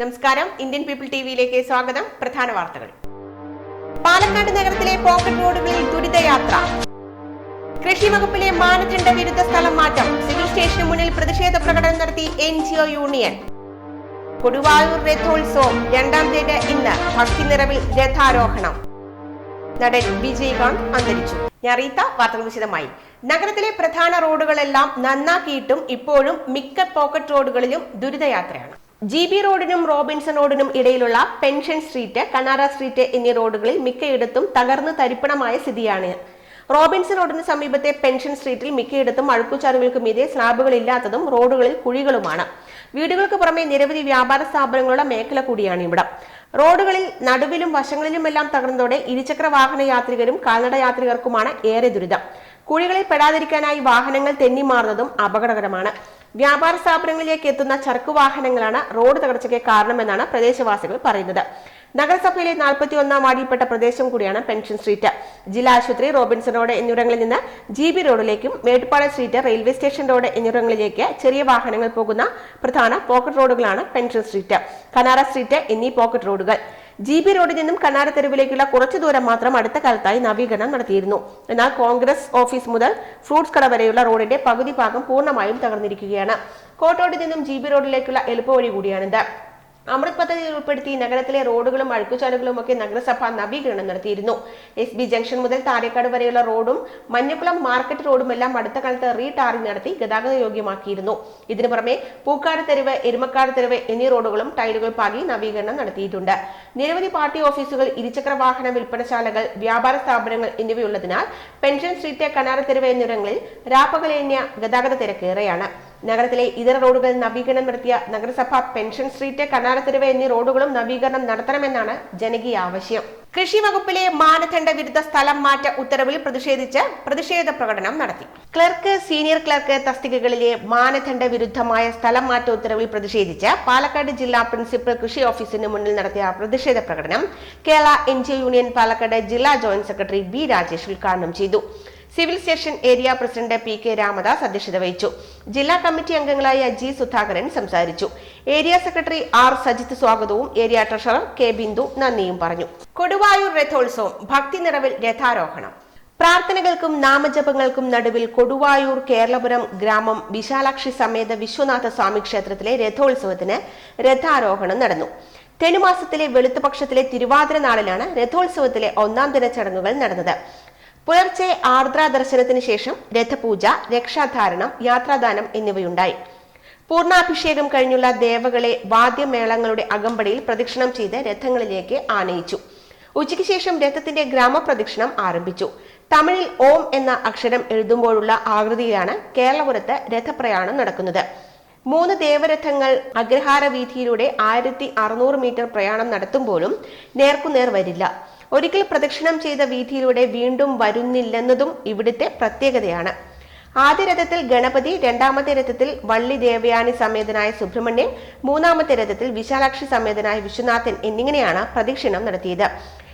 നമസ്കാരം. Indian people ടിവിയിലേക്ക് സ്വാഗതം. പ്രധാന വാർത്തകൾ. പാലക്കാട് നഗരത്തിലെ പോക്കറ്റ് റോഡുകളിൽ ദുരിതയാത്ര. കൃഷി വകുപ്പിലെ മാനദണ്ഡ വിരുദ്ധ സ്ഥലം മാറ്റം. സിവിൽ സ്റ്റേഷന് മുന്നിൽ പ്രതിഷേധ പ്രകടനം നടത്തി N G O union. Koduvayur രഥോത്സവം. രണ്ടാം തീയതി ഇന്ന്. ഭക്തി നിറവിൽ രഥാരോഹണം. നടൻ വിജയകാന്ത് അന്തരിച്ചു. ഞാൻ വാർത്തകൾ വിശദമായി. നഗരത്തിലെ പ്രധാന റോഡുകളെല്ലാം നന്നാക്കിയിട്ടും ഇപ്പോഴും മിക്ക പോക്കറ്റ് റോഡുകളിലും ദുരിതയാത്രയാണ്. ജി ബി റോഡിനും റോബിൻസൺ റോഡിനും ഇടയിലുള്ള പെൻഷൻ സ്ട്രീറ്റ് കനാര സ്ട്രീറ്റ് എന്നീ റോഡുകളിൽ മിക്കയിടത്തും തകർന്നു തരിപ്പണമായ സ്ഥിതിയാണ്. റോബിൻസൺ റോഡിന് സമീപത്തെ പെൻഷൻ സ്ട്രീറ്റിൽ മിക്കയിടത്തും അഴുക്കുചാലുകൾക്ക് മീതെ സ്ലാബുകൾ ഇല്ലാത്തതും റോഡുകളിൽ കുഴികളുമാണ്. വീടുകൾക്ക് പുറമെ നിരവധി വ്യാപാര സ്ഥാപനങ്ങളുടെ മേഖല കൂടിയാണ് ഇവിടം. റോഡുകളിൽ നടുവിലും വശങ്ങളിലുമെല്ലാം തകർന്നതോടെ ഇരുചക്ര വാഹന യാത്രികരും കാൽനട യാത്രികർക്കുമാണ് ഏറെ ദുരിതം. കുഴികളിൽ പെടാതിരിക്കാനായി വാഹനങ്ങൾ തെന്നിമാറുന്നതും അപകടകരമാണ്. വ്യാപാര സ്ഥാപനങ്ങളിലേക്ക് എത്തുന്ന ചരക്കു വാഹനങ്ങളാണ് റോഡ് തകർച്ചയ്ക്ക് കാരണമെന്നാണ് പ്രദേശവാസികൾ പറയുന്നത്. നഗരസഭയിലെ നാൽപ്പത്തി ഒന്നാം വാർഡിൽപ്പെട്ട പ്രദേശം കൂടിയാണ് പെൻഷൻ സ്ട്രീറ്റ്. ജില്ലാ ആശുപത്രി റോബിൻസൺ റോഡ് എന്നിവിടങ്ങളിൽ നിന്ന് G B റോഡിലേക്കും Mettupala street railway station road എന്നിവിടങ്ങളിലേക്ക് ചെറിയ വാഹനങ്ങൾ പോകുന്ന പ്രധാന പോക്കറ്റ് റോഡുകളാണ് പെൻഷൻ സ്ട്രീറ്റ്. കനാറ സ്ട്രീറ്റ് എന്നീ പോക്കറ്റ് റോഡുകൾ. ജി ബി റോഡിൽ നിന്നും കനാര തെരുവിലേക്കുള്ള കുറച്ചു ദൂരം മാത്രം അടുത്ത കാലത്തായി നവീകരണം നടത്തിയിരുന്നു. എന്നാൽ കോൺഗ്രസ് ഓഫീസ് മുതൽ ഫ്രൂട്ട്സ് കട വരെയുള്ള റോഡിന്റെ പകുതി ഭാഗം പൂർണമായും തകർന്നിരിക്കുകയാണ്. കോട്ടോട് നിന്നും ജി ബി റോഡിലേക്കുള്ള എളുപ്പവഴി കൂടിയാണിത്. അമൃത് പദ്ധതിയിൽ ഉൾപ്പെടുത്തി നഗരത്തിലെ റോഡുകളും അഴുക്കുചാലുകളും ഒക്കെ നഗരസഭ നവീകരണം നടത്തിയിരുന്നു. എസ് ബി ജംഗ്ഷൻ മുതൽ താരേക്കാട് വരെയുള്ള റോഡും മഞ്ഞക്കുളം മാർക്കറ്റ് റോഡും എല്ലാം അടുത്ത കാലത്ത് റീടാറിംഗ് നടത്തി ഗതാഗത യോഗ്യമാക്കിയിരുന്നു. ഇതിനു പുറമെ പൂക്കാട് തെരുവ് എരുമക്കാട് തെരുവ് എന്നീ റോഡുകളും ടൈലുകൾ പാകി നവീകരണം നടത്തിയിട്ടുണ്ട്. നിരവധി പാർട്ടി ഓഫീസുകൾ ഇരുചക്ര വാഹന വിൽപ്പനശാലകൾ വ്യാപാര സ്ഥാപനങ്ങൾ എന്നിവയുള്ളതിനാൽ പെൻഷൻ സ്ട്രീറ്റ് കനാര തെരുവ് എന്നിവിടങ്ങളിൽ രാപ്പകലേന്യ ഗതാഗത തിരക്കേറെയാണ്. നഗരത്തിലെ ഇതര റോഡുകൾ നവീകരണം നടത്തിയ നഗരസഭ പെൻഷൻ സ്ട്രീറ്റ് കനാലത്തെരുവ് എന്നീ റോഡുകളും നവീകരണം നടത്തണമെന്നാണ് ജനകീയ ആവശ്യം. കൃഷി വകുപ്പിലെ മാനദണ്ഡ വിരുദ്ധ സ്ഥലം മാറ്റ ഉത്തരവിൽ പ്രതിഷേധിച്ച് പ്രതിഷേധ പ്രകടനം നടത്തി. ക്ലർക്ക് സീനിയർ ക്ലർക്ക് തസ്തികകളിലെ മാനദണ്ഡ വിരുദ്ധമായ സ്ഥലം മാറ്റ ഉത്തരവിൽ പ്രതിഷേധിച്ച് പാലക്കാട് ജില്ലാ പ്രിൻസിപ്പൽ കൃഷി ഓഫീസിന് മുന്നിൽ നടത്തിയ പ്രതിഷേധ പ്രകടനം കേരള എൻ യൂണിയൻ പാലക്കാട് ജില്ലാ ജോയിന്റ് സെക്രട്ടറി ബി രാജേഷ് ഉദ്ഘാടനം ചെയ്തു. Civil station area president P K Ramadas അധ്യക്ഷത വഹിച്ചു. ജില്ലാ കമ്മിറ്റി അംഗങ്ങളായ ജി സുധാകരൻ സംസാരിച്ചു. ഏരിയ സെക്രട്ടറി ആർ സജിത്ത് സ്വാഗതവും ഏരിയ ട്രഷറർ കെ ബിന്ദു നന്ദിയും പറഞ്ഞു. കൊടുവായൂർ രഥോത്സവം ഭക്തി നിറവിൽ രഥാരോഹണം. പ്രാർത്ഥനകൾക്കും നാമജപങ്ങൾക്കും നടുവിൽ കൊടുവായൂർ കേരളപുരം ഗ്രാമം വിശാലാക്ഷി സമേത വിശ്വനാഥ സ്വാമി ക്ഷേത്രത്തിലെ രഥോത്സവത്തിന് രഥാരോഹണം നടന്നു. തെനുമാസത്തിലെ വെളുത്തുപക്ഷത്തിലെ തിരുവാതിര നാളിലാണ് രഥോത്സവത്തിലെ ഒന്നാം ദിന ചടങ്ങുകൾ നടന്നത്. പുലർച്ചെ ആർദ്ര ദർശനത്തിന് ശേഷം രഥപൂജ രക്ഷാധാരണം യാത്രാദാനം എന്നിവയുണ്ടായി. പൂർണാഭിഷേകം കഴിഞ്ഞുള്ള ദേവകളെ വാദ്യമേളങ്ങളുടെ അകമ്പടിയിൽ പ്രദക്ഷിണം ചെയ്ത് രഥങ്ങളിലേക്ക് ആനയിച്ചു. ഉച്ചയ്ക്ക് ശേഷം രഥത്തിന്റെ ഗ്രാമപ്രദക്ഷിണം ആരംഭിച്ചു. തമിഴിൽ ഓം എന്ന അക്ഷരം എഴുതുമ്പോഴുള്ള ആകൃതിയിലാണ് കേരളപുരത്ത് രഥപ്രയാണം നടക്കുന്നത്. മൂന്ന് ദേവരഥങ്ങൾ അഗ്രഹാര വീതിയിലൂടെ ആയിരത്തി അറുന്നൂറ് മീറ്റർ പ്രയാണം നടത്തുമ്പോഴും നേർക്കുനേർ വരില്ല. ഒരിക്കൽ പ്രദക്ഷിണം ചെയ്ത വീതിയിലൂടെ വീണ്ടും വരുന്നില്ലെന്നതും ഇവിടുത്തെ പ്രത്യേകതയാണ്. ആദ്യ രഥത്തിൽ ഗണപതി രണ്ടാമത്തെ രഥത്തിൽ വള്ളി ദേവയാനി സമേതനായ സുബ്രഹ്മണ്യൻ മൂന്നാമത്തെ രഥത്തിൽ വിശാലാക്ഷി സമേതനായ വിശ്വനാഥൻ എന്നിങ്ങനെയാണ് പ്രദക്ഷിണം നടത്തിയത്.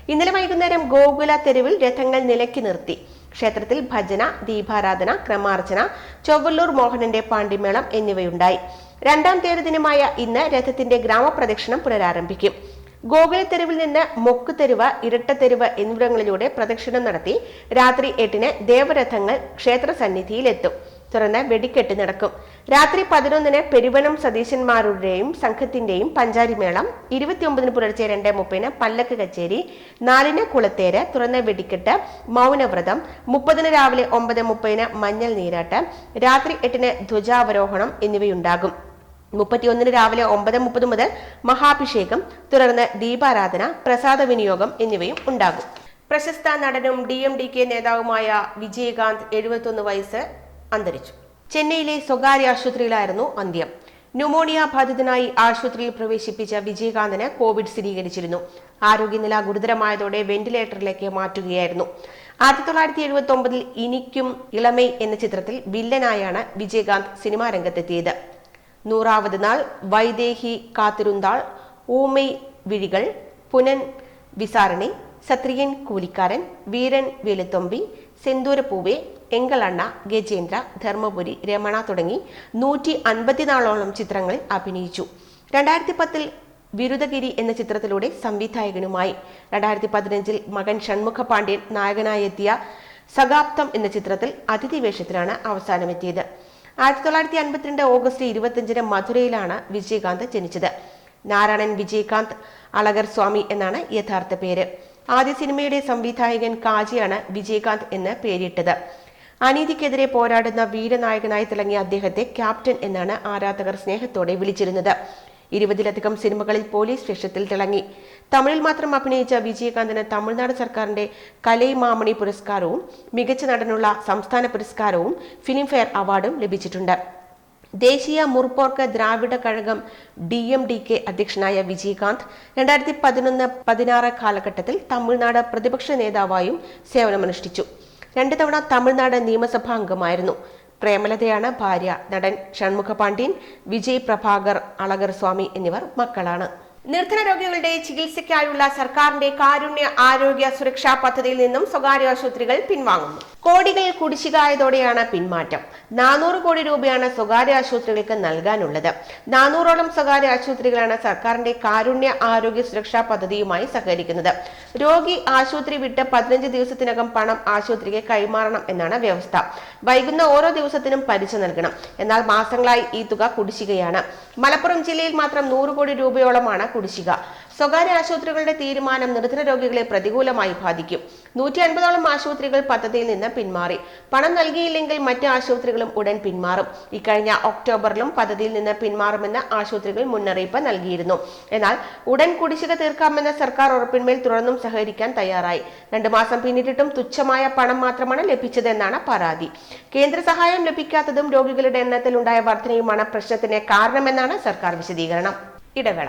ഇന്നലെ വൈകുന്നേരം ഗോകുല തെരുവിൽ രഥങ്ങൾ നിലക്കി നിർത്തി. ക്ഷേത്രത്തിൽ ഭജന ദീപാരാധന ക്രമാർച്ചന ചൊവ്വല്ലൂർ മോഹനന്റെ പാണ്ടിമേളം എന്നിവയുണ്ടായി. രണ്ടാം തേര് ദിനമായ ഇന്ന് രഥത്തിന്റെ ഗ്രാമപ്രദക്ഷിണം പുനരാരംഭിക്കും. ഗോകുലത്തെരുവിൽ നിന്ന് മൊക്കുതെരുവ് ഇരട്ടത്തെരുവ് എന്നിവിടങ്ങളിലൂടെ പ്രദക്ഷിണം നടത്തി രാത്രി എട്ടിന് ദേവരഥങ്ങൾ ക്ഷേത്ര സന്നിധിയിലെത്തും തുടർന്ന് വെടിക്കെട്ട് നടക്കും. രാത്രി പതിനൊന്നിന് പെരുവനം സതീശന്മാരുടെയും സംഘത്തിന്റെയും പഞ്ചാരിമേളം ഇരുപത്തിയൊമ്പതിന് പുലർച്ചെ രണ്ട് മുപ്പതിന് പല്ലക്ക് കച്ചേരി നാലിന് കുളത്തേര് തുറന്ന വെടിക്കെട്ട് മൗനവ്രതം മുപ്പതിന് രാവിലെ ഒമ്പത് മുപ്പതിന് മഞ്ഞൾ നീരാട്ട് രാത്രി എട്ടിന് ധ്വജാവരോഹണം എന്നിവയുണ്ടാകും. മുപ്പത്തിയൊന്നിന് രാവിലെ ഒമ്പത് മുപ്പത് മുതൽ മഹാഭിഷേകം തുടർന്ന് ദീപാരാധന പ്രസാദ വിനിയോഗം എന്നിവയും ഉണ്ടാകും. പ്രശസ്ത നടനും ഡി എം ഡി കെ നേതാവുമായ വിജയകാന്ത് എഴുപത്തൊന്ന് വയസ്സ് അന്തരിച്ചു. ചെന്നൈയിലെ സ്വകാര്യ ആശുപത്രിയിലായിരുന്നു അന്ത്യം. ന്യൂമോണിയ ബാധിതനായി ആശുപത്രിയിൽ പ്രവേശിപ്പിച്ച വിജയകാന്തിന് കോവിഡ് സ്ഥിരീകരിച്ചിരുന്നു. ആരോഗ്യനില ഗുരുതരമായതോടെ വെന്റിലേറ്ററിലേക്ക് മാറ്റുകയായിരുന്നു. ആയിരത്തി തൊള്ളായിരത്തി എഴുപത്തി ഒമ്പതിൽ ഇനിക്കും ഇളമൈ എന്ന ചിത്രത്തിൽ വില്ലനായാണ് വിജയകാന്ത് സിനിമാ രംഗത്തെത്തിയത്. നൂറാവത് നാൾ വൈദേഹി കാത്തിരുന്താൾ ഊമൈ വിഴികൾ പുനൻ വിസാരണി സത്രിയൻ കൂലിക്കാരൻ വീരൻ വേലുത്തൊമ്പി സെന്തൂരപ്പൂവെ എങ്കളണ്ണ ഗജേന്ദ്ര ധർമ്മപുരി രമണ തുടങ്ങി നൂറ്റി അൻപത്തിനാലോളം ചിത്രങ്ങളിൽ അഭിനയിച്ചു. രണ്ടായിരത്തി പത്തിൽ വിരുദഗിരി എന്ന ചിത്രത്തിലൂടെ സംവിധായകനുമായി. രണ്ടായിരത്തി പതിനഞ്ചിൽ മകൻ ഷൺമുഖ പാണ്ഡ്യൻ നായകനായെത്തിയ സകാപ്തം എന്ന ചിത്രത്തിൽ അതിഥി വേഷത്തിലാണ് അവസാനമെത്തിയത്. ആയിരത്തി തൊള്ളായിരത്തി അൻപത്തിരണ്ട് ഓഗസ്റ്റ് ഇരുപത്തിയഞ്ചിന് മധുരയിലാണ് വിജയകാന്ത് ജനിച്ചത്. നാരായണൻ വിജയകാന്ത് അളകർ സ്വാമി എന്നാണ് യഥാർത്ഥ പേര്. ആദ്യ സിനിമയുടെ സംവിധായകൻ കാജിയാണ് വിജയകാന്ത് എന്ന് പേരിട്ടത്. അനീതിക്കെതിരെ പോരാടുന്ന വീരനായകനായി തിളങ്ങിയ അദ്ദേഹത്തെ ക്യാപ്റ്റൻ എന്നാണ് ആരാധകർ സ്നേഹത്തോടെ വിളിച്ചിരുന്നത്. ഇരുപതിലധികം സിനിമകളിൽ പോലീസ് വേഷത്തിൽ തിളങ്ങി. തമിഴിൽ മാത്രം അഭിനയിച്ച വിജയകാന്തിന് തമിഴ്നാട് സർക്കാരിന്റെ കലൈ മാമണി പുരസ്കാരവും മികച്ച നടനുള്ള സംസ്ഥാന പുരസ്കാരവും ഫിലിംഫെയർ അവാർഡും ലഭിച്ചിട്ടുണ്ട്. Desiya Murpokku Dravida Kazhagam D M D K അധ്യക്ഷനായ വിജയകാന്ത് രണ്ടായിരത്തി പതിനൊന്ന് പതിനാറ് കാലഘട്ടത്തിൽ തമിഴ്നാട് പ്രതിപക്ഷ നേതാവായും സേവനമനുഷ്ഠിച്ചു. രണ്ടു തവണ തമിഴ്നാട് നിയമസഭാ അംഗമായിരുന്നു. പ്രേമലതയാണ് ഭാര്യ നടൻ ഷൺമുഖ പാണ്ഡ്യൻ വിജയ് പ്രഭാകർ അളകർ സ്വാമി എന്നിവർ മക്കളാണ്. നിർധന രോഗികളുടെ ചികിത്സയ്ക്കായുള്ള സർക്കാരിന്റെ കാരുണ്യ ആരോഗ്യ സുരക്ഷാ പദ്ധതിയിൽ നിന്നും സ്വകാര്യ ആശുപത്രികൾ പിൻവാങ്ങുന്നു. കോടികൾ കുടിശ്ശികായതോടെയാണ് പിന്മാറ്റം. നാനൂറ് കോടി രൂപയാണ് സ്വകാര്യ ആശുപത്രികൾക്ക് നൽകാനുള്ളത്. നാനൂറോളം സ്വകാര്യ ആശുപത്രികളാണ് സർക്കാരിന്റെ കാരുണ്യ ആരോഗ്യ സുരക്ഷാ പദ്ധതിയുമായി സഹകരിക്കുന്നത്. രോഗി ആശുപത്രി വിട്ട് പതിനഞ്ച് ദിവസത്തിനകം പണം ആശുപത്രിക്ക് കൈമാറണം എന്നാണ് വ്യവസ്ഥ. വൈകുന്ന ഓരോ ദിവസത്തിനും പലിശ നൽകണം. എന്നാൽ മാസങ്ങളായി ഈ തുക കുടിശ്ശികയാണ്. മലപ്പുറം ജില്ലയിൽ മാത്രം നൂറ് കോടി രൂപയോളമാണ് കുടിശ്ശിക. സ്വകാര്യ ആശുപത്രികളുടെ തീരുമാനം നിർധന രോഗികളെ പ്രതികൂലമായി ബാധിക്കും. നൂറ്റി അൻപതോളം ആശുപത്രികൾ പദ്ധതിയിൽ നിന്ന് പിന്മാറി. പണം നൽകിയില്ലെങ്കിൽ മറ്റ് ആശുപത്രികളും ഉടൻ പിന്മാറും. ഇക്കഴിഞ്ഞ ഒക്ടോബറിലും പദ്ധതിയിൽ നിന്ന് പിന്മാറുമെന്ന് ആശുപത്രികൾ മുന്നറിയിപ്പ് നൽകിയിരുന്നു. എന്നാൽ ഉടൻ കുടിശ്ശിക തീർക്കാമെന്ന സർക്കാർ ഉറപ്പിന്മേൽ തുടർന്നും സഹകരിക്കാൻ തയ്യാറായി. രണ്ടു മാസം പിന്നിട്ടിട്ടും തുച്ഛമായ പണം മാത്രമാണ് ലഭിച്ചതെന്നാണ് പരാതി. കേന്ദ്ര സഹായം ലഭിക്കാത്തതും രോഗികളുടെ എണ്ണത്തിൽ ഉണ്ടായ വർധനയുമാണ് പ്രശ്നത്തിന് കാരണമെന്നാണ് സർക്കാർ വിശദീകരണം. ഇടവേള.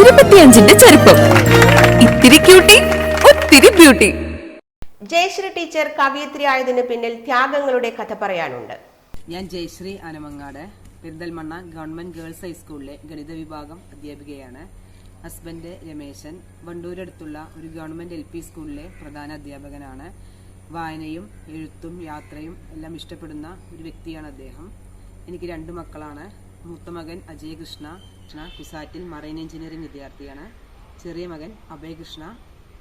ഇരുപത്തിയഞ്ചിന്റെ ചെറുപ്പം ഇത്തിരി ക്യൂട്ടി ഒത്തിരി ബ്യൂട്ടി ജയശ്രീ ടീച്ചർ കവിയത്രി ആയതിനു പിന്നിൽ ത്യാഗങ്ങളുടെ കഥ പറയാനുണ്ട്. ഞാൻ ജയശ്രീ അനമങ്ങാട് പെരിന്തൽമണ്ണ ഗവൺമെന്റ് ഗേൾസ് ഹൈസ്കൂളിലെ ഗണിത വിഭാഗം അധ്യാപികയാണ്. ഹസ്ബൻഡ് രമേശൻ വണ്ടൂരടുത്തുള്ള ഒരു ഗവൺമെന്റ് എൽ പി സ്കൂളിലെ പ്രധാന അധ്യാപകനാണ്. വായനയും എഴുത്തും യാത്രയും എല്ലാം ഇഷ്ടപ്പെടുന്ന ഒരു വ്യക്തിയാണ് അദ്ദേഹം. എനിക്ക് രണ്ട് മക്കളാണ്. മൂത്ത മകൻ അജയ് കൃഷ്ണ കൃഷ്ണ കുസാറ്റിൽ മറൈൻ എഞ്ചിനീയറിംഗ് വിദ്യാർത്ഥിയാണ്. ചെറിയ മകൻ അഭയകൃഷ്ണ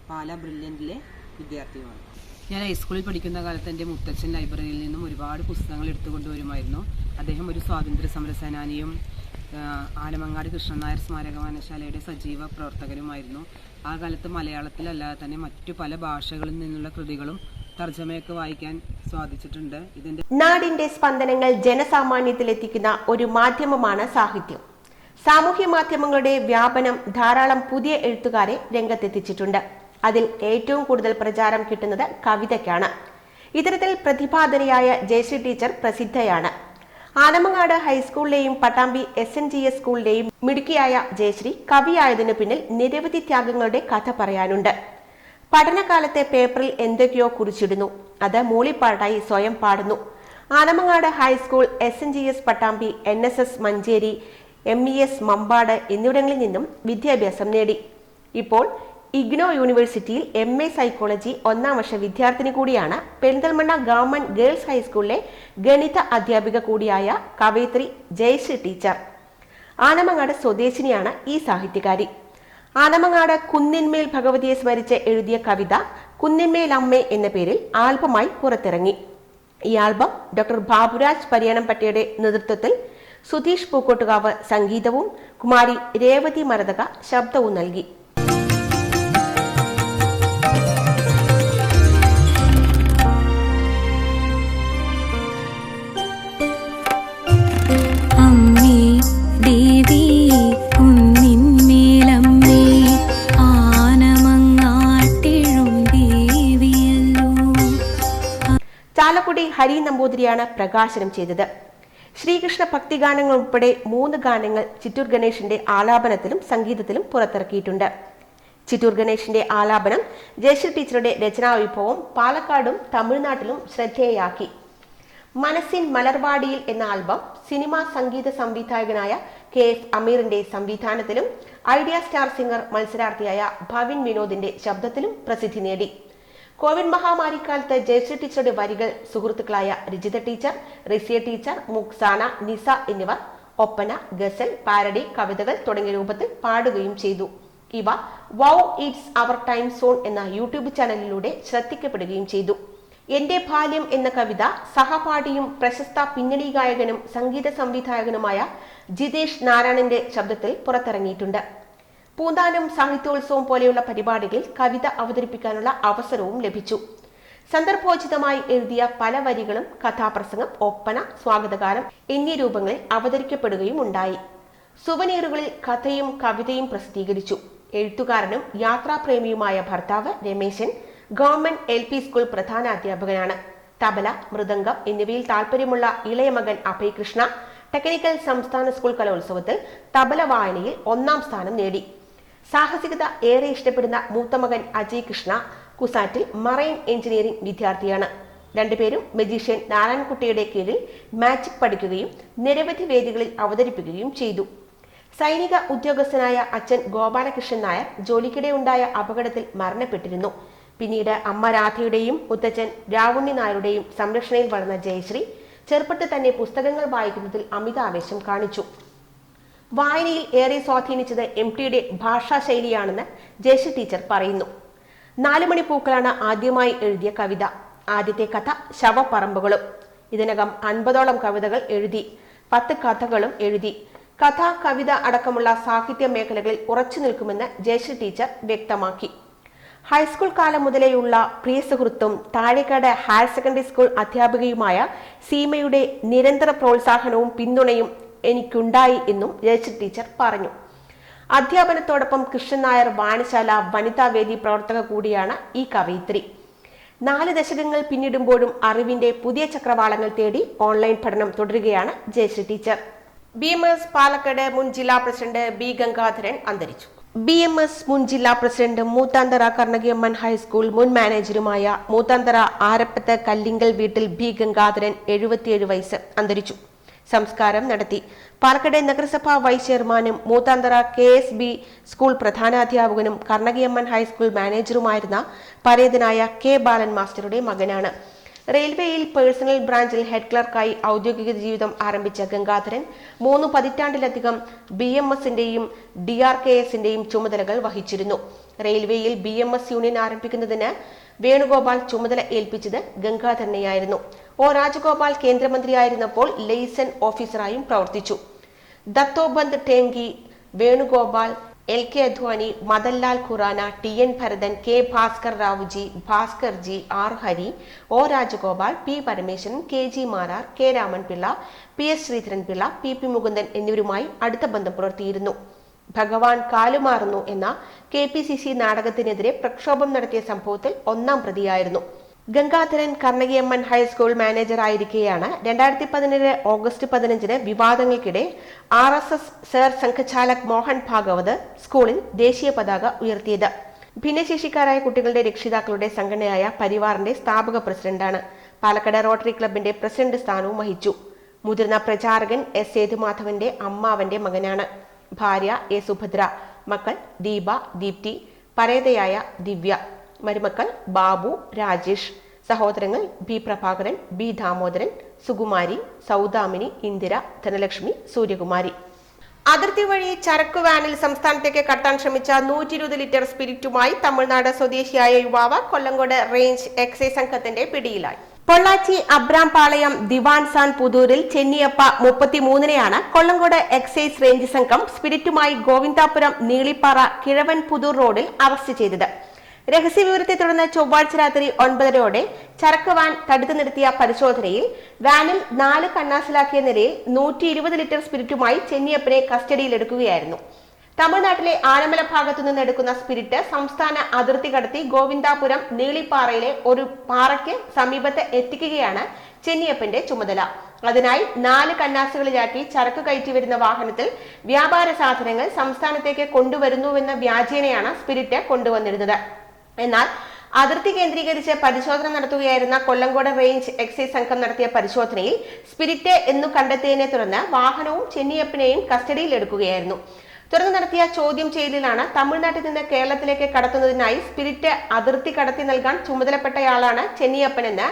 പാല ബ്രില്യന്റിലെ വിദ്യാർത്ഥിയുമാണ്. ഞാൻ ഹൈസ്കൂളിൽ പഠിക്കുന്ന കാലത്ത് എന്റെ മുത്തച്ഛൻ ലൈബ്രറിയിൽ നിന്നും ഒരുപാട് പുസ്തകങ്ങൾ എടുത്തുകൊണ്ടുവരുമായിരുന്നു അദ്ദേഹം ഒരു സ്വാതന്ത്ര്യ സമര സേനാനിയും ആലമങ്ങാട് കൃഷ്ണൻ നായർ സ്മാരക വായനശാലയുടെ സജീവ പ്രവർത്തകരുമായിരുന്നു ആ കാലത്ത് മലയാളത്തിലല്ലാതെ തന്നെ മറ്റു പല ഭാഷകളിൽ നിന്നുള്ള കൃതികളും തർജമയൊക്കെ വായിക്കാൻ സാധിച്ചിട്ടുണ്ട്. ഇതിന്റെ നാടിന്റെ സ്പന്ദനങ്ങൾ ജനസാമാന്യത്തിലെത്തിക്കുന്ന ഒരു മാധ്യമമാണ് സാഹിത്യം. സാമൂഹ്യ മാധ്യമങ്ങളുടെ വ്യാപനം ധാരാളം പുതിയ എഴുത്തുകാരെ രംഗത്തെത്തിച്ചിട്ടുണ്ട്. അതിൽ ഏറ്റവും കൂടുതൽ പ്രചാരം കിട്ടുന്നത് കവിതയ്ക്കാണ്. ഇത്തരത്തിൽ പ്രതിഭാധനയായ ജയശ്രീ ടീച്ചർ പ്രസിദ്ധയാണ്. Anamangad ഹൈസ്കൂളിലെയും Pattambi S N G S സ്കൂളിലെയും മിടുക്കിയായ ജയശ്രീ കവിയായതിനു പിന്നിൽ നിരവധി ത്യാഗങ്ങളുടെ കഥ പറയാനുണ്ട്. പഠനകാലത്തെ പേപ്പറിൽ എന്തൊക്കെയോ കുറിച്ചിടുന്നു. അത് മൂളിപ്പാട്ടായി സ്വയം പാടുന്നു. Anamangad high school S N G S Pattambi N S S Manjeri M E S Mampad എന്നിവിടങ്ങളിൽ നിന്നും വിദ്യാഭ്യാസം നേടി. ഇപ്പോൾ ഇഗ്നോ യൂണിവേഴ്സിറ്റിയിൽ എം എ സൈക്കോളജി ഒന്നാം വർഷ വിദ്യാർത്ഥിനി കൂടിയാണ് പെരിന്തൽമണ്ണ ഗവൺമെന്റ് ഗേൾസ് ഹൈസ്കൂളിലെ ഗണിത അധ്യാപിക കൂടിയായ കവയിത്രി ജയശ്രീ ടീച്ചർ. ആനമങ്ങാട് സ്വദേശിനിയാണ് ഈ സാഹിത്യകാരി. ആനമങ്ങാട് കുന്നിന്മേൽ ഭഗവതിയെ സ്മരിച്ച് എഴുതിയ കവിത കുന്നിന്മേൽ അമ്മേ എന്ന പേരിൽ ആൽബമായി പുറത്തിറങ്ങി. ഈ ആൽബം ഡോക്ടർ ബാബുരാജ് പരിയാണംപറ്റയുടെ നേതൃത്വത്തിൽ സുധീഷ് പൂക്കോട്ടുകാവ് സംഗീതവും കുമാരി രേവതി മരതക ശബ്ദവും നൽകി. ഹരി നമ്പൂതിരിയാണ് പ്രകാശനം ചെയ്തത്. ശ്രീകൃഷ്ണ ഭക്തിഗാനങ്ങൾ ഉൾപ്പെടെ മൂന്ന് ഗാനങ്ങൾ ചിറ്റൂർ ഗണേഷിന്റെ ആലാപനത്തിലും സംഗീതത്തിലും പുറത്തിറക്കിയിട്ടുണ്ട്. ചിറ്റൂർ ഗണേഷിന്റെ ആലാപനം ജയശ്രീ ടീച്ചറുടെ രചനാവിഭവം പാലക്കാടും തമിഴ്നാട്ടിലും ശ്രദ്ധേയാക്കി. മനസ്സിൻ മലർവാടിയിൽ എന്ന ആൽബം സിനിമാ സംഗീത സംവിധായകനായ കെ എഫ് അമീറിന്റെ സംവിധാനത്തിലും ഐഡിയ സ്റ്റാർ സിംഗർ മത്സരാർത്ഥിയായ ഭവിൻ വിനോദിന്റെ ശബ്ദത്തിലും പ്രസിദ്ധി നേടി. കോവിഡ് മഹാമാരിക്കാലത്ത് ജയശ്രീ ടീച്ചറുടെ വരികൾ സുഹൃത്തുക്കളായ രജിത ടീച്ചർ റിസിയ ടീച്ചർ മുക്സാന നിസ എന്നിവർ ഒപ്പന ഗസൽ പാരഡി കവിതകൾ തുടങ്ങിയ രൂപത്തിൽ പാടുകയും ചെയ്തു. ഇവ wow it's our time zone എന്ന യൂട്യൂബ് ചാനലിലൂടെ ശ്രദ്ധിക്കപ്പെടുകയും ചെയ്തു. എന്റെ ബാല്യം എന്ന കവിത സഹപാഠിയും പ്രശസ്ത പിന്നണി ഗായകനും സംഗീത സംവിധായകനുമായ ജിതേഷ് നാരായണന്റെ ശബ്ദത്തിൽ പുറത്തിറങ്ങിയിട്ടുണ്ട്. പൂന്താനം സാഹിത്യോത്സവം പോലെയുള്ള പരിപാടികളിൽ കവിത അവതരിപ്പിക്കാനുള്ള അവസരവും ലഭിച്ചു. സന്ദർഭോചിതമായി എഴുതിയ പല വരികളും കഥാപ്രസംഗം ഒപ്പന സ്വാഗതകാലം എന്നീ രൂപങ്ങളിൽ അവതരിക്കപ്പെടുകയും ഉണ്ടായി. സുവനീറുകളിൽ കഥയും കവിതയും പ്രസിദ്ധീകരിച്ചു. എഴുത്തുകാരനും യാത്രാപ്രേമിയുമായ ഭർത്താവ് Rameshan government L P school പ്രധാന അധ്യാപകനാണ് തബല മൃദംഗം എന്നിവയിൽ താല്പര്യമുള്ള ഇളയ മകൻ അഭയ് കൃഷ്ണ ടെക്നിക്കൽ സംസ്ഥാന സ്കൂൾ കലോത്സവത്തിൽ തബല വായനയിൽ ഒന്നാം സ്ഥാനം നേടി. സാഹസികത ഏറെ ഇഷ്ടപ്പെടുന്ന മൂത്തമകൻ അജയ് കൃഷ്ണ കുസാറ്റിൽ മറൈൻ എഞ്ചിനീയറിംഗ് വിദ്യാർത്ഥിയാണ്. രണ്ടുപേരും മജീഷ്യൻ നാരായൺകുട്ടിയുടെ കീഴിൽ മാജിക് പഠിക്കുകയും നിരവധി വേദികളിൽ അവതരിപ്പിക്കുകയും ചെയ്തു. സൈനിക ഉദ്യോഗസ്ഥനായ അച്ഛൻ ഗോപാലകൃഷ്ണൻ നായർ ജോലിക്കിടെ ഉണ്ടായ അപകടത്തിൽ മരണപ്പെട്ടിരുന്നു. പിന്നീട് അമ്മ രാധയുടെയും മുത്തച്ഛൻ രാവുണ്ണി നായരുടെയും സംരക്ഷണയിൽ വളർന്ന ജയശ്രീ ചെറുപ്പത്തിൽ തന്നെ പുസ്തകങ്ങൾ വായിക്കുന്നതിൽ അമിതാവേശം കാണിച്ചു. വായനയിൽ ഏറെ സ്വാധീനിച്ചത് എം ടിയുടെ ഭാഷാശൈലിയാണെന്ന് ജയശ്രീ ടീച്ചർ പറയുന്നു. നാലുമണി പൂക്കളാണ് ആദ്യമായി എഴുതിയ കവിത. ആദ്യത്തെ കഥ ശവപ്പറമ്പുകളും. ഇതിനകം അൻപതോളം കവിതകൾ എഴുതി പത്ത് കഥകളും എഴുതി. കഥ കവിത അടക്കമുള്ള സാഹിത്യ മേഖലകളിൽ ഉറച്ചു നിൽക്കുമെന്ന് ജയശ്രീ ടീച്ചർ വ്യക്തമാക്കി. ഹൈസ്കൂൾ കാലം മുതലേയുള്ള പ്രിയ സുഹൃത്തും താഴേക്കാട് ഹയർ സെക്കൻഡറി സ്കൂൾ അധ്യാപികയുമായ സീമയുടെ നിരന്തര പ്രോത്സാഹനവും പിന്തുണയും എനിക്കുണ്ടായി എന്നും രജിസ്റ്റർ ടീച്ചർ പറഞ്ഞു. അധ്യാപനത്തോടൊപ്പം കൃഷ്ണൻ നായർ വായനശാല വനിതാവേദി പ്രവർത്തക കൂടിയാണ് ഈ കവയിത്രി. നാല് ദശകങ്ങൾ പിന്നിടുമ്പോഴും അറിവിന്റെ പുതിയ ചക്രവാളങ്ങൾ തേടി ഓൺലൈൻ പഠനം തുടരുകയാണ് Jayasree teacher. B M S Palakkad മുൻ ജില്ലാ പ്രസിഡന്റ് ബി ഗംഗാധരൻ അന്തരിച്ചു. ബി എം എസ് മുൻ ജില്ലാ പ്രസിഡന്റ് മൂത്താന്തറ കർണകിയമ്മൻ ഹൈസ്കൂൾ മുൻ മാനേജറുമായ മൂത്താന്തറ ആരപ്പത്ത് കല്ലിങ്കൽ വീട്ടിൽ ബി ഗംഗാധരൻ എഴുപത്തിയേഴ് വയസ്സ് അന്തരിച്ചു. സംസ്കാരം നടത്തി. പാലക്കാട് നഗരസഭാ വൈസ് ചെയർമാനും Moothanthara K S B school പ്രധാനാധ്യാപകനും Karnakiamman high school മാനേജറുമായിരുന്ന പരേതനായ കെ ബാലൻ മാസ്റ്ററുടെ മകനാണ്. റെയിൽവേയിൽ പേഴ്സണൽ ബ്രാഞ്ചിൽ ഹെഡ് ക്ലർക്കായി ഔദ്യോഗിക ജീവിതം ആരംഭിച്ച ഗംഗാധരൻ മൂന്ന് പതിറ്റാണ്ടിലധികം ബി എം എസിന്റെയും ഡി ആർ കെ എസിന്റെയും ചുമതലകൾ വഹിച്ചിരുന്നു. റെയിൽവേയിൽ ബി എം എസ് യൂണിയൻ ആരംഭിക്കുന്നതിന് വേണുഗോപാൽ ചുമതല ഏൽപ്പിച്ചത് ഗംഗാധരനെയായിരുന്നു ഒ രാജഗോപാൽ കേന്ദ്രമന്ത്രിയായിരുന്നപ്പോൾ ലെയ്സൺ ഓഫീസറായും പ്രവർത്തിച്ചു. Dattopant Thengadi Venugopal L K Advani Madanlal Khurana T N Bharathan K Bhaskar Raoji Bhaskar G R Hari O Rajagopal P Parameswaran K G Marar K Ramanpillai P S Sreedharanpillai P P Mukundan എന്നിവരുമായി അടുത്ത ബന്ധം പുലർത്തിയിരുന്നു. ഭഗവാൻ കാലുമാറുന്നു എന്ന K P C C നാടകത്തിനെതിരെ പ്രക്ഷോഭം നടത്തിയ സംഭവത്തിൽ ഒന്നാം പ്രതിയായിരുന്നു. Gangadharan Karnakiamman high school manager ആയിരിക്കെയാണ് രണ്ടായിരത്തി പതിനേഴ് ഓഗസ്റ്റ് പതിനഞ്ചിന് വിവാദങ്ങൾക്കിടെ R S S Sarsanghchalak Mohan Bhagwat സ്കൂളിൽ ദേശീയ പതാക ഉയർത്തിയത്. ഭിന്നശേഷിക്കാരായ കുട്ടികളുടെ രക്ഷിതാക്കളുടെ സംഘടനയായ പരിവാറിന്റെ സ്ഥാപക പ്രസിഡന്റാണ്. പാലക്കാട് റോട്ടറി ക്ലബിന്റെ പ്രസിഡന്റ് സ്ഥാനവും വഹിച്ചു. മുതിർന്ന പ്രചാരകൻ എസ്. സേതുമാധവന്റെ അമ്മാവന്റെ മകനാണ്. ഭാര്യ എ. സുഭദ്ര. മക്കൾ ദീപ ദീപ്തി പരേതയായ ദിവ്യ മരുമക്കൾ ബാബു രാജേഷ് സഹോദരങ്ങൾ ബി പ്രഭാകരൻ ബി ദാമോദരൻ സുകുമാരി സൗദാമിനി ഇന്ദിര ധനലക്ഷ്മി സൂര്യകുമാരി. അതിർത്തി വഴി ചരക്കു വാനിൽ സംസ്ഥാനത്തേക്ക് കടത്താൻ ശ്രമിച്ച നൂറ്റി ഇരുപത് ലിറ്റർ സ്പിരിറ്റുമായി തമിഴ്നാട് സ്വദേശിയായ യുവാവ് കൊല്ലങ്കോട് റേഞ്ച് എക്സൈസ് സംഘത്തിന്റെ പിടിയിലായി. പൊള്ളാച്ചി അബ്രാം പാളയം ദിവാൻ സാൻ പുതൂരിൽ ചെന്നിയപ്പ മുപ്പത്തിമൂന്നിനെയാണ് കൊല്ലങ്കോട് എക്സൈസ് റേഞ്ച് സംഘം സ്പിരിറ്റുമായി ഗോവിന്ദാപുരം നീളിപ്പാറ കിഴവൻ പുതൂർ റോഡിൽ അറസ്റ്റ് ചെയ്തത്. രഹസ്യവിവരത്തെ തുടർന്ന് ചൊവ്വാഴ്ച രാത്രി ഒൻപതരയോടെ ചരക്ക് വാൻ തടുത്തു നിർത്തിയ പരിശോധനയിൽ വാനിൽ നാല് കണ്ണാസിലാക്കിയ നിലയിൽ നൂറ്റി ഇരുപത് ലിറ്റർ സ്പിരിറ്റുമായി ചെന്നിയപ്പനെ കസ്റ്റഡിയിലെടുക്കുകയായിരുന്നു. തമിഴ്നാട്ടിലെ ആനമല ഭാഗത്തു നിന്ന് എടുക്കുന്ന സ്പിരിറ്റ് സംസ്ഥാന അതിർത്തി കടത്തി ഗോവിന്ദാപുരം നീളിപ്പാറയിലെ ഒരു പാറയ്ക്ക് സമീപത്ത് എത്തിക്കുകയാണ് ചെന്നിയപ്പന്റെ ചുമതല. അതിനായി നാല് കന്നാസുകളിലാക്കി ചരക്ക് കയറ്റി വരുന്ന വാഹനത്തിൽ വ്യാപാര സാധനങ്ങൾ സംസ്ഥാനത്തേക്ക് കൊണ്ടുവരുന്നുവെന്ന വ്യാജേനയാണ് സ്പിരിറ്റ് കൊണ്ടുവന്നിരുന്നത്. എന്നാൽ അതിർത്തി കേന്ദ്രീകരിച്ച് പരിശോധന നടത്തുകയായിരുന്ന കൊല്ലങ്കോട് റേഞ്ച് എക്സൈസ് സംഘം നടത്തിയ പരിശോധനയിൽ സ്പിരിറ്റ് എന്നു കണ്ടെത്തിയതിനെ തുടർന്ന് വാഹനവും ചെന്നിയപ്പനെയും കസ്റ്റഡിയിലെടുക്കുകയായിരുന്നു. തുടർന്ന് നടത്തിയ ചോദ്യം ചെയ്യലിലാണ് തമിഴ്നാട്ടിൽ നിന്ന് കേരളത്തിലേക്ക് കടത്തുന്നതിനായി സ്പിരിറ്റ് അതിർത്തി കടത്തി നൽകാൻ ചുമതലപ്പെട്ടയാളാണ് ചെന്നിയപ്പനെന്ന്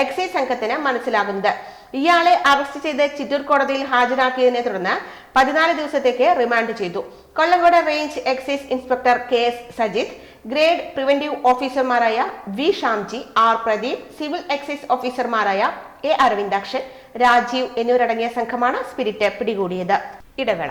എക്സൈസ് സംഘത്തിന് മനസ്സിലാകുന്നത്. ഇയാളെ അറസ്റ്റ് ചെയ്ത് ചിറ്റൂർ കോടതിയിൽ ഹാജരാക്കിയതിനെ തുടർന്ന് പതിനാല് ദിവസത്തേക്ക് റിമാൻഡ് ചെയ്തു. Kollengode range excise inspector K S Sajith grade preventive ഓഫീസർമാരായ V Shamji R Pradeep civil excise ഓഫീസർമാരായ എ അരവിന്ദാക്ഷൻ രാജീവ് എന്നിവരടങ്ങിയ സംഘമാണ് സ്പിരിറ്റ് പിടികൂടിയത്. ഇടവേള.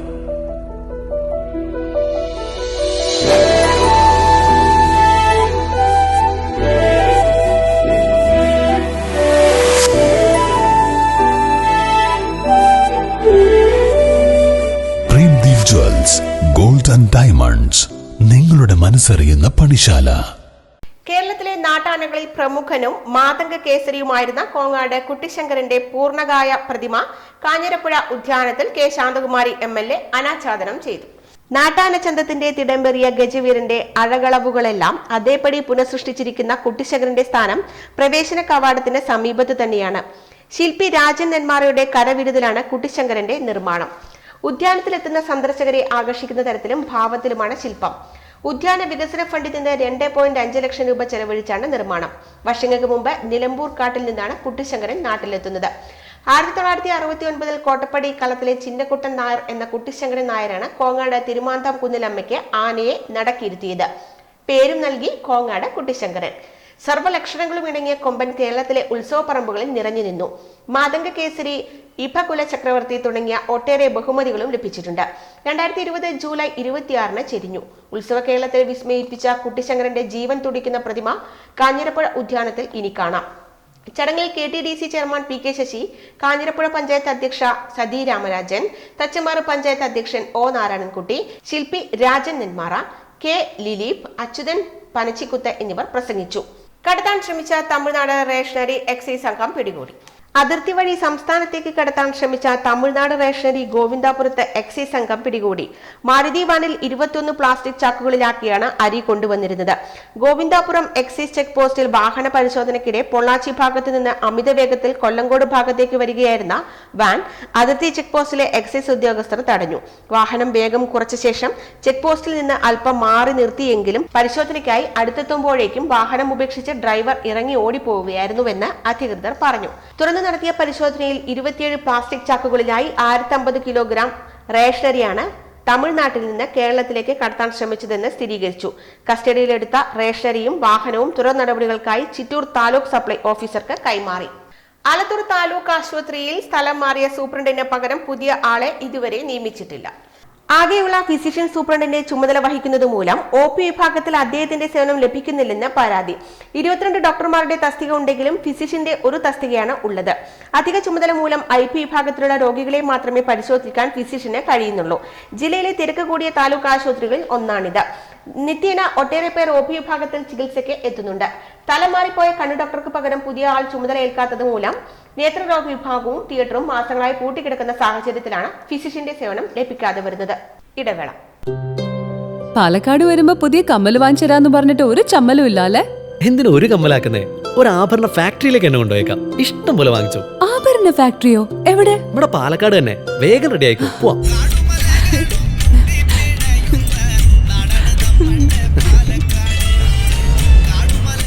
ആൻഡ് ഡയമണ്ട്സ് നിങ്ങളുടെ മനസ്സറിയുന്ന പണിശാല. കേരളത്തിലെ നാട്ടാനകളിൽ പ്രമുഖനും മാതംഗ കേസരിയുമായിരുന്ന കോങ്ങാട് കുട്ടിശങ്കരന്റെ പൂർണകായ പ്രതിമ Kanjirapuzha ഉദ്യാനത്തിൽ K Santhakumari M L A അനാച്ഛാദനം ചെയ്തു. നാട്ടാനച്ചന്തത്തിന്റെ തിടമ്പേറിയ ഗജവീരന്റെ അഴകളവുകളെല്ലാം അതേപടി പുനഃസൃഷ്ടിച്ചിരിക്കുന്ന കുട്ടിശങ്കരന്റെ സ്ഥാനം പ്രവേശന കവാടത്തിന് സമീപത്ത് തന്നെയാണ്. ശില്പി രാജൻ നെന്മാറയുടെ കരവിരുതിലാണ് കുട്ടിശങ്കരന്റെ നിർമ്മാണം. ഉദ്യാനത്തിലെത്തുന്ന സന്ദർശകരെ ആകർഷിക്കുന്ന തരത്തിലും ഭാവത്തിലുമാണ് ശില്പം. ഉദ്യാന വികസന ഫണ്ടിൽ നിന്ന് രണ്ട് പോയിന്റ് അഞ്ച് ലക്ഷം രൂപ ചെലവഴിച്ചാണ് നിർമ്മാണം. വർഷങ്ങൾക്ക് മുമ്പ് നിലമ്പൂർ കാട്ടിൽ നിന്നാണ് കുട്ടിശങ്കരൻ നാട്ടിലെത്തുന്നത്. ആയിരത്തി തൊള്ളായിരത്തി അറുപത്തി ഒൻപതിൽ കോട്ടപ്പടി കളത്തിലെ ചിന്നക്കുട്ടൻ നായർ എന്ന കുട്ടിശങ്കരൻ നായരാണ് കോങ്ങാട് തിരുമാന്താം കുന്നിലമ്മയ്ക്ക് ആനയെ നടക്കിയിരുത്തിയത് പേരും നൽകി കോങ്ങാട് കുട്ടിശങ്കരൻ. സർവലക്ഷണങ്ങളും ഇണങ്ങിയ കൊമ്പൻ കേരളത്തിലെ ഉത്സവപ്പറമ്പുകളിൽ നിറഞ്ഞു നിന്നു. മാതംഗ കേസരി ഇഭകുല ചക്രവർത്തി തുടങ്ങിയ ഒട്ടേറെ ബഹുമതികളും ലഭിച്ചിട്ടുണ്ട്. രണ്ടായിരത്തി ഇരുപത് ജൂലൈ ഇരുപത്തിയാറിന് ചെരിഞ്ഞു. ഉത്സവ കേരളത്തെ വിസ്മയിപ്പിച്ച കുട്ടിശങ്കരന്റെ ജീവൻ തുടിക്കുന്ന പ്രതിമ കാഞ്ഞിരപ്പുഴ ഉദ്യാനത്തിൽ ഇനി കാണാം. ചടങ്ങിൽ K T D C chairman P K Sasi Kanjirapuzha panchayat അധ്യക്ഷ സതി രാമരാജൻ തച്ചമാറ് പഞ്ചായത്ത് അധ്യക്ഷൻ ഒ നാരായണൻകുട്ടി ശില്പി രാജൻ നെന്മാറ കെ ലിലീപ് അച്യുതൻ പനച്ചിക്കുത്ത് എന്നിവർ പ്രസംഗിച്ചു. കടത്താൻ ശ്രമിച്ച തമിഴ്നാട് റേഷനറി എക്സൈസ് സംഘം പിടികൂടി. അതിർത്തി വഴി സംസ്ഥാനത്തേക്ക് കടത്താൻ ശ്രമിച്ച തമിഴ്നാട് റേഷനറി ഗോവിന്ദാപുരത്ത് എക്സൈസ് സംഘം പിടികൂടി. മാരുതി വാനിൽ ഇരുപത്തിയൊന്ന് പ്ലാസ്റ്റിക് ചാക്കുകളിലാക്കിയാണ് അരി കൊണ്ടുവന്നിരുന്നത്. ഗോവിന്ദാപുരം എക്സൈസ് ചെക്ക് പോസ്റ്റിൽ വാഹന പരിശോധനയ്ക്കിടെ പൊള്ളാച്ചി ഭാഗത്ത് നിന്ന് അമിത വേഗത്തിൽ കൊല്ലങ്കോട് ഭാഗത്തേക്ക് വരികയായിരുന്ന വാൻ അതിർത്തി ചെക്ക് പോസ്റ്റിലെ എക്സൈസ് ഉദ്യോഗസ്ഥർ തടഞ്ഞു. വാഹനം വേഗം കുറച്ച ശേഷം ചെക്ക് പോസ്റ്റിൽ നിന്ന് അല്പം മാറി നിർത്തിയെങ്കിലും പരിശോധനയ്ക്കായി അടുത്തെത്തുമ്പോഴേക്കും വാഹനം ഉപേക്ഷിച്ച് ഡ്രൈവർ ഇറങ്ങി ഓടിപ്പോവുകയായിരുന്നുവെന്ന് അധികൃതർ പറഞ്ഞു. നടത്തിയ പരിശോധനയിൽ ഇരുപത്തിയേഴ് പ്ലാസ്റ്റിക് ചാക്കുകളിലായി ആയിരത്തി അമ്പത് കിലോഗ്രാം റേഷനറിയാണ് തമിഴ്നാട്ടിൽ നിന്ന് കേരളത്തിലേക്ക് കടത്താൻ ശ്രമിച്ചതെന്ന് സ്ഥിരീകരിച്ചു. കസ്റ്റഡിയിലെടുത്ത റേഷനറിയും വാഹനവും തുടർ നടപടികൾക്കായി ചിറ്റൂർ താലൂക്ക് സപ്ലൈ ഓഫീസർക്ക് കൈമാറി. ആലത്തൂർ താലൂക്ക് ആശുപത്രിയിൽ സ്ഥലം മാറിയ സൂപ്രണ്ടിന് പകരം പുതിയ ആളെ ഇതുവരെ നിയമിച്ചിട്ടില്ല. ആകെയുള്ള ഫിസിഷ്യൻ സൂപ്രണ്ടിന്റെ ചുമതല വഹിക്കുന്നത് മൂലം ഒ പി വിഭാഗത്തിൽ അദ്ദേഹത്തിന്റെ സേവനം ലഭിക്കുന്നില്ലെന്ന് പരാതി. ഇരുപത്തിരണ്ട് ഡോക്ടർമാരുടെ തസ്തിക ഉണ്ടെങ്കിലും ഫിസിഷ്യന്റെ ഒരു തസ്തികയാണ് ഉള്ളത്. അധിക ചുമതല മൂലം ഐ പി വിഭാഗത്തിലുള്ള രോഗികളെ മാത്രമേ പരിശോധിക്കാൻ ഫിസിഷ്യന് കഴിയുന്നുള്ളൂ. ജില്ലയിലെ തിരക്ക് കൂടിയ താലൂക്ക് ആശുപത്രികളിൽ ഒന്നാണിത്. നിത്യേന ഒട്ടേറെ പേർ ഒ പി വിഭാഗത്തിൽ ചികിത്സയ്ക്ക് എത്തുന്നുണ്ട്. തലമാറിപ്പോയ കണ്ണു ഡോക്ടർക്ക് പകരം പുതിയ ആൾ ചുമതല ഏൽക്കാത്തത് മൂലം നേത്രരോഗ വിഭാഗവും തിയേറ്ററും മാസങ്ങളായി പൂട്ടിക്കിടക്കുന്ന സാഹചര്യത്തിലാണ് ഫിസിഷ്യന്റെ സേവനം ലഭിക്കാതെ വരുന്നത്. ഇടവേള. പാലക്കാട് വരുമ്പോ പുതിയ കമ്മൽ വാങ്ങിച്ചരാന്ന് പറഞ്ഞിട്ട് ഒരു ചമ്മലും ഇല്ല അല്ലേ എന്തിനു ഒരു കമ്മലാക്കുന്നേ? ഒരു ആഭരണ ഫാക്ടറിയിലേക്ക് എന്നെ കൊണ്ടുപോയേക്കാം. ഇഷ്ടം പോലെ വാങ്ങിച്ചു. ആഭരണ ഫാക്ടറിയോ? എവിടെ? ഇവിടെ പാലക്കാട് തന്നെ. വേഗം റെഡി ആയിക്കോ. പോവാം.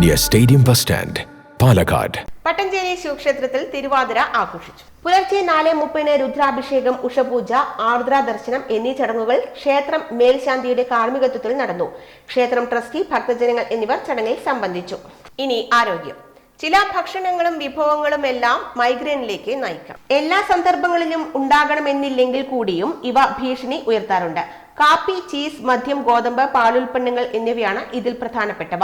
near stadium bus stand Palakkad Pattancheri ശിവക്ഷേത്രത്തിൽ തിരുവാതിര ആഘോഷിച്ചു. പുലർച്ചെ നാല് മുപ്പതിന് രുദ്രാഭിഷേകം ഉഷപൂജ ആർദ്ര ദർശനം എന്നീ ചടങ്ങുകൾ ക്ഷേത്രം മേൽശാന്തിയുടെ കാർമ്മികത്വത്തിൽ നടന്നു. ക്ഷേത്രം ട്രസ്റ്റി ഭക്തജനങ്ങൾ എന്നിവർ ചടങ്ങിൽ സംബന്ധിച്ചു. ഇനി ആരോഗ്യം. ചില ഭക്ഷണങ്ങളും വിഭവങ്ങളും എല്ലാം മൈഗ്രെയിനിലേക്ക് നയിക്കാം. എല്ലാ സന്ദർഭങ്ങളിലും ഉണ്ടാകണമെന്നില്ലെങ്കിൽ കൂടിയും ഇവ ഭീഷണി ഉയർത്താറുണ്ട്. കാപ്പി ചീസ് മദ്യം ഗോതമ്പ് പാലുൽപ്പന്നങ്ങൾ എന്നിവയാണ് ഇതിൽ പ്രധാനപ്പെട്ടവ.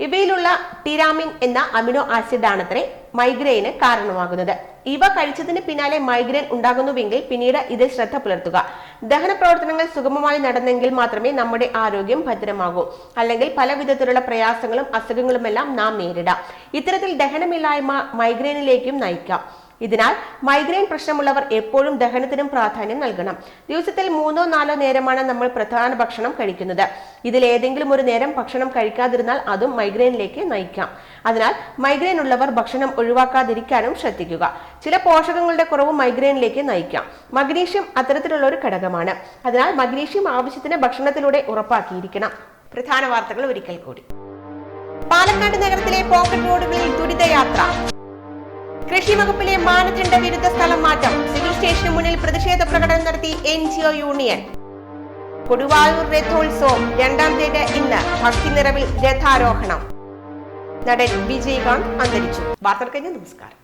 ഇവയിലുള്ള ടിരാമിൻ എന്ന അമിനോ ആസിഡ് ആണത്രേ മൈഗ്രെയിന് കാരണമാകുന്നത്. ഇവ കഴിച്ചതിന് പിന്നാലെ മൈഗ്രെയിൻ ഉണ്ടാകുന്നുവെങ്കിൽ പിന്നീട് ഇത് ശ്രദ്ധ പുലർത്തുക. ദഹന പ്രവർത്തനങ്ങൾ സുഗമമായി നടന്നെങ്കിൽ മാത്രമേ നമ്മുടെ ആരോഗ്യം ഭദ്രമാകൂ. അല്ലെങ്കിൽ പല വിധത്തിലുള്ള പ്രയാസങ്ങളും അസുഖങ്ങളുമെല്ലാം നാം നേരിടാം. ഇത്തരത്തിൽ ദഹനമില്ലായ്മ മൈഗ്രെയിനിലേക്കും നയിക്കാം. ഇതിനാൽ മൈഗ്രെയിൻ പ്രശ്നമുള്ളവർ എപ്പോഴും ദഹനത്തിനും പ്രാധാന്യം നൽകണം. ദിവസത്തിൽ മൂന്നോ നാലോ നേരമാണ് നമ്മൾ പ്രധാന ഭക്ഷണം കഴിക്കുന്നത്. ഇതിൽ ഏതെങ്കിലും ഒരു നേരം ഭക്ഷണം കഴിക്കാതിരുന്നാൽ അതും മൈഗ്രെയിനിലേക്ക് നയിക്കാം. അതിനാൽ മൈഗ്രെയിൻ ഉള്ളവർ ഭക്ഷണം ഒഴിവാക്കാതിരിക്കാനും ശ്രദ്ധിക്കുക. ചില പോഷകങ്ങളുടെ കുറവ് മൈഗ്രെയിനിലേക്ക് നയിക്കാം. മഗ്നീഷ്യം അത്തരത്തിലുള്ള ഒരു ഘടകമാണ്. അതിനാൽ മഗ്നീഷ്യം ആവശ്യത്തിന് ഭക്ഷണത്തിലൂടെ ഉറപ്പാക്കിയിരിക്കണം. പ്രധാന വാർത്തകൾ ഒരിക്കൽ കൂടി. പാലക്കാട് നഗരത്തിലെ പോക്കറ്റ് റോഡുകളിൽ ദുരിതയാത്ര. കൃഷി വകുപ്പിലെ മാനദണ്ഡ വിരുദ്ധ സ്ഥലം മാറ്റം. സിവിൽ സ്റ്റേഷന് മുന്നിൽ പ്രതിഷേധ പ്രകടനം നടത്തി N G O union. Koduvayur രഥോത്സവം രണ്ടാം തീയതി ഇന്ന് ഭക്തി നിറവിൽ രഥാരോഹണം. നടൻ വിജയകാന്ത് അന്തരിച്ചു. വാർത്തകൾ കഴിഞ്ഞ് നമസ്കാരം.